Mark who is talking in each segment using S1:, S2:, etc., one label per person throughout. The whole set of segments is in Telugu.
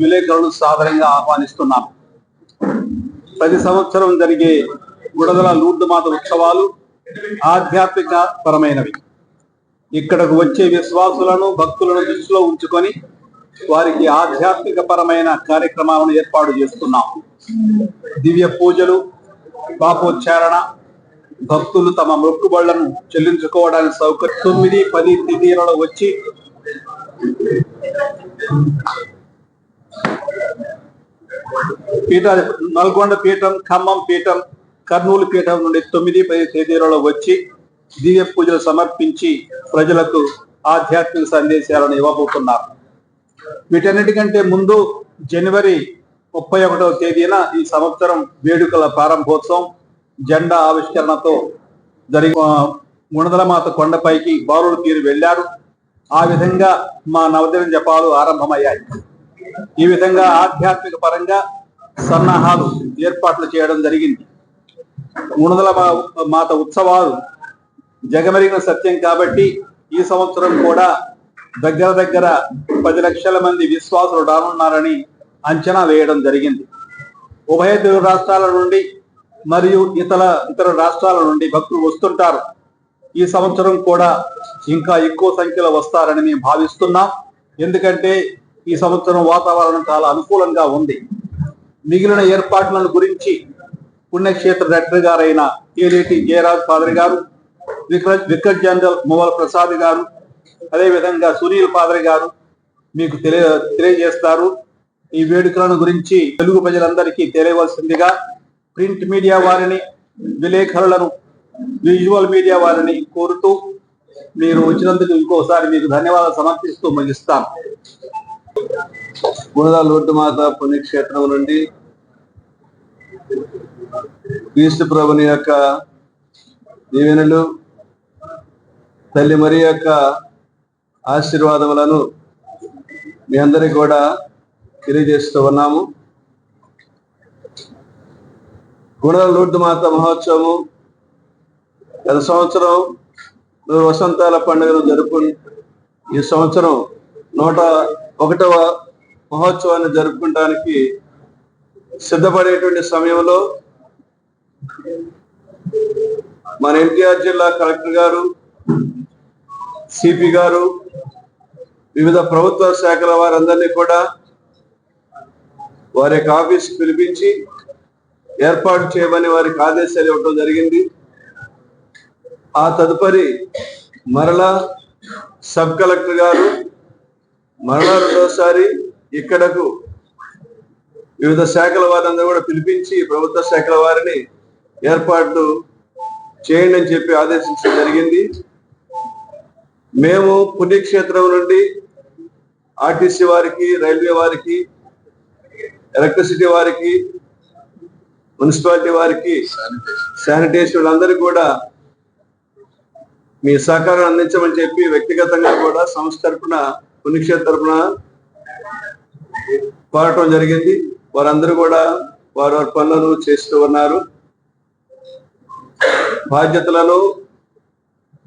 S1: విలేకరులు సాధారణంగా ఆహ్వానిస్తున్నాం. ప్రతి సంవత్సరం జరిగే గుడదల లూర్దుమాత ఉత్సవాలు ఆధ్యాత్మిక పరమైనవి ఇక్కడకు వచ్చే విశ్వాసులను భక్తులను దృష్టిలో ఉంచుకొని వారికి ఆధ్యాత్మిక పరమైన కార్యక్రమాలను ఏర్పాటు చేస్తున్నాం. దివ్య పూజలు పాపోచ్చారణ భక్తులు తమ మొక్కుబళ్ళను చెల్లించుకోవడానికి సౌకర్యం. తొమ్మిది పది తేదీలలో వచ్చి పీఠ నల్గొండ పీఠం ఖమ్మం పీఠం కర్నూలు పీఠం నుండి తొమ్మిది పది తేదీలలో వచ్చి దివ్య పూజలు సమర్పించి ప్రజలకు ఆధ్యాత్మిక సందేశాలను ఇవ్వబోతున్నారు. వీటన్నిటికంటే ముందు జనవరి ముప్పై ఒకటవ తేదీన ఈ సంవత్సరం వేడుకల ప్రారంభోత్సవం. జెండా ఆవిష్కరణతో జరిగిన గుణదలమాత కొండపైకి బారులు తీరి వెళ్ళారు. ఆ విధంగా మా నవదిన జపాలు ఆరంభమయ్యాయి. ఈ విధంగా ఆధ్యాత్మిక పరంగా సన్నాహాలు ఏర్పాట్లు చేయడం జరిగింది. గుణదల మాత ఉత్సవాలు జగమెరిగిన సత్యం కాబట్టి ఈ సంవత్సరం కూడా దగ్గర దగ్గర పది లక్షల మంది విశ్వాసులు రానున్నారని అంచనా వేయడం జరిగింది. ఉభయ తెలుగు రాష్ట్రాల నుండి మరియు ఇతర ఇతర రాష్ట్రాల నుండి భక్తులు వస్తుంటారు. ఈ సంవత్సరం కూడా ఇంకా ఎక్కువ సంఖ్యలో వస్తారని మేము భావిస్తున్నాం. ఎందుకంటే ఈ సంవత్సరం వాతావరణం చాలా అనుకూలంగా ఉంది. మిగిలిన ఏర్పాట్లను గురించి పుణ్యక్షేత్ర డైరెక్టర్ గారైన కేలేటి జయరాజ్ ఫాదర్ గారు విక్ర- విక్రత్ జనరల్ మువల్ ప్రసాద్ గారు అదేవిధంగా సునీల్ ఫాదర్ గారు మీకు తెలియ తెలియజేస్తారు. ఈ వేడుకలను గురించి తెలుగు ప్రజలందరికీ తెలియవలసిందిగా ప్రింట్ మీడియా వారిని విలేకరులను విజువల్ మీడియా వారిని కోరుతూ మీరు వచ్చినందుకు ఇంకోసారి మీకు ధన్యవాదాలు సమర్పిస్తూ ముగిస్తాం.
S2: బురద లోటుమాత పుణ్యక్షేత్రం నుండి క్రీస్తు ప్రభుని యొక్క దీవెనలు తల్లి మరి యొక్క ఆశీర్వాదములను మీ అందరికీ కూడా తెలియజేస్తూ ఉన్నాము. గుణద మాత మహోత్సవము. గత సంవత్సరం నూరు వసంతాల పండుగను జరుపు ఈ సంవత్సరం నూట ఒకటవ మహోత్సవాన్ని జరుపుకోవడానికి సిద్ధపడేటువంటి సమయంలో మన ఎన్టీఆర్ జిల్లా కలెక్టర్ గారు సిపి గారు వివిధ ప్రభుత్వ శాఖల వారందరినీ కూడా వారి యొక్క ఆఫీస్కి పిలిపించి ఏర్పాటు చేయమని వారికి ఆదేశాలు ఇవ్వడం జరిగింది. ఆ తదుపరి మరలా సబ్ కలెక్టర్ గారు మరలా రెండోసారి ఇక్కడకు వివిధ శాఖల వారందరూ కూడా పిలిపించి ప్రభుత్వ శాఖల వారిని ఏర్పాట్లు చేయండి అని చెప్పి ఆదేశించడం జరిగింది. మేము పుణ్యక్షేత్రం నుండి ఆర్టీసీ వారికి రైల్వే వారికి ఎలక్ట్రిసిటీ వారికి మున్సిపాలిటీ వారికి శానిటేషన్ అందరికీ కూడా మీ సహకారం అందించమని చెప్పి వ్యక్తిగతంగా కూడా సంస్థ తరఫున పుణ్యక్షేత్ర తరపున కోరటం జరిగింది. వారందరూ కూడా వారి వారి పనులను చేస్తూ ఉన్నారు. బాధ్యతలను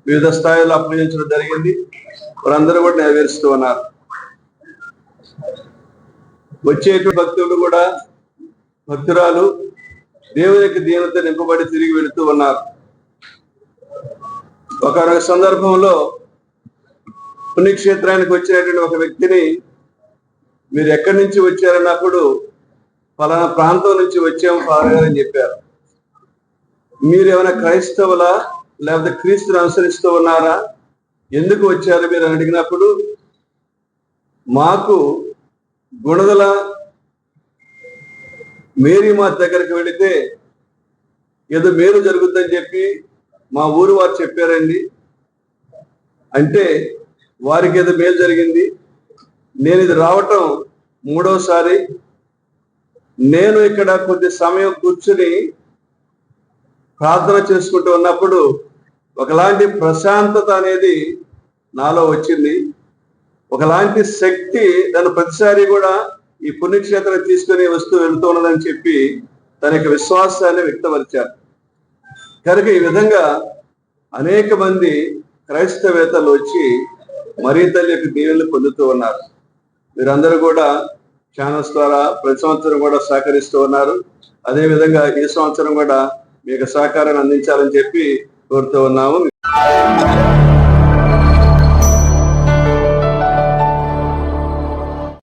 S2: వివిధ స్థాయిలో అప్పగించడం జరిగింది. వారందరూ కూడా నెరవేరుస్తూ ఉన్నారు. వచ్చేటువంటి భక్తులు కూడా భక్తురాలు దేవునికి దీనత నింపబడి తిరిగి వెళుతూ ఉన్నారు. ఒక సందర్భంలో పుణ్యక్షేత్రానికి వచ్చినటువంటి ఒక వ్యక్తిని మీరు ఎక్కడి నుంచి వచ్చారన్నప్పుడు ఫలానా ప్రాంతం నుంచి వచ్చాము ఫాదర్ అని చెప్పారు. మీరు ఏమైనా క్రైస్తవులా లేకపోతే క్రీస్తుని అనుసరిస్తూ ఉన్నారా? ఎందుకు వచ్చారు మీరు అని అడిగినప్పుడు మాకు గుణదల మేరీ మా దగ్గరికి వెళితే ఏదో మేలు జరుగుతుందని చెప్పి మా ఊరు వారు చెప్పారండి. అంటే వారికి ఏదో మేలు జరిగింది. నేను ఇది రావటం మూడోసారి. నేను ఇక్కడ కొద్ది సమయం కూర్చుని ప్రార్థన చేసుకుంటూ ఉన్నప్పుడు ఒకలాంటి ప్రశాంతత అనేది నాలో వచ్చింది. ఒకలాంటి శక్తి నన్ను ప్రతిసారి కూడా ఈ పుణ్యక్షేత్రం తీసుకుని వస్తూ వెళ్తూ ఉన్నదని చెప్పి తన యొక్క విశ్వాసాన్ని వ్యక్తపరిచారు. కనుక ఈ విధంగా అనేక మంది క్రైస్తవేతలు వచ్చి మరీ తల్లి యొక్క దీవెనలు పొందుతూ ఉన్నారు. మీరందరూ కూడా ఛానల్స్ ద్వారా ప్రతి సంవత్సరం కూడా సహకరిస్తూ ఉన్నారు. అదేవిధంగా ఈ సంవత్సరం కూడా మీకు సహకారాన్ని అందించాలని చెప్పి కోరుతూ ఉన్నాము.